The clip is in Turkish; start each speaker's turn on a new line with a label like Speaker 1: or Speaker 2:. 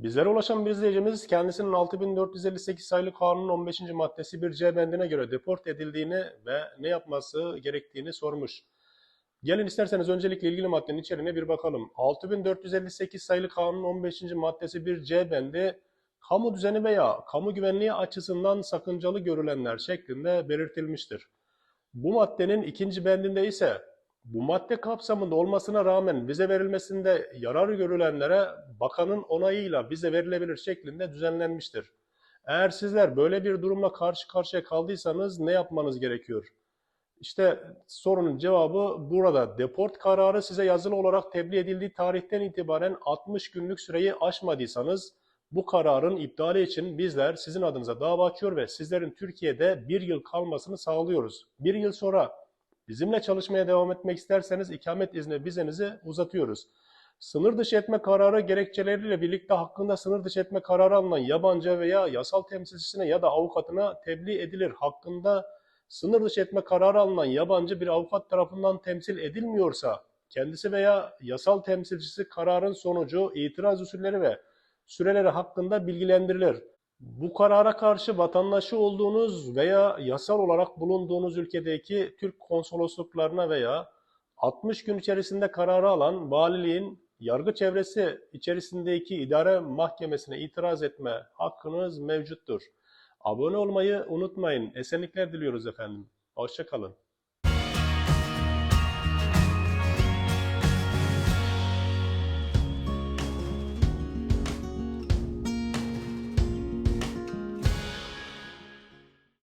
Speaker 1: Bizlere ulaşan bir izleyicimiz kendisinin 6458 sayılı kanunun 15. maddesi bir C bendine göre deport edildiğini ve ne yapması gerektiğini sormuş. Gelin isterseniz öncelikle ilgili maddenin içeriğine bir bakalım. 6458 sayılı kanunun 15. maddesi bir C bendi kamu düzeni veya kamu güvenliği açısından sakıncalı görülenler şeklinde belirtilmiştir. Bu maddenin ikinci bendinde ise bu madde kapsamında olmasına rağmen vize verilmesinde yarar görülenlere bakanın onayıyla vize verilebilir şeklinde düzenlenmiştir. Eğer sizler böyle bir durumla karşı karşıya kaldıysanız ne yapmanız gerekiyor? İşte sorunun cevabı burada. Deport kararı size yazılı olarak tebliğ edildiği tarihten itibaren 60 günlük süreyi aşmadıysanız bu kararın iptali için bizler sizin adınıza dava açıyor ve sizlerin Türkiye'de bir yıl kalmasını sağlıyoruz. Bir yıl sonra bizimle çalışmaya devam etmek isterseniz ikamet izni vizenizi uzatıyoruz. Sınır dışı etme kararı gerekçeleriyle birlikte hakkında sınır dışı etme kararı alınan yabancı veya yasal temsilcisine ya da avukatına tebliğ edilir. Hakkında sınır dışı etme kararı alınan yabancı bir avukat tarafından temsil edilmiyorsa kendisi veya yasal temsilcisi kararın sonucu, itiraz usulleri ve süreleri hakkında bilgilendirilir. Bu karara karşı vatandaşı olduğunuz veya yasal olarak bulunduğunuz ülkedeki Türk konsolosluklarına veya 60 gün içerisinde kararı alan valiliğin yargı çevresi içerisindeki idare mahkemesine itiraz etme hakkınız mevcuttur. Abone olmayı unutmayın. Esenlikler diliyoruz efendim. Hoşçakalın.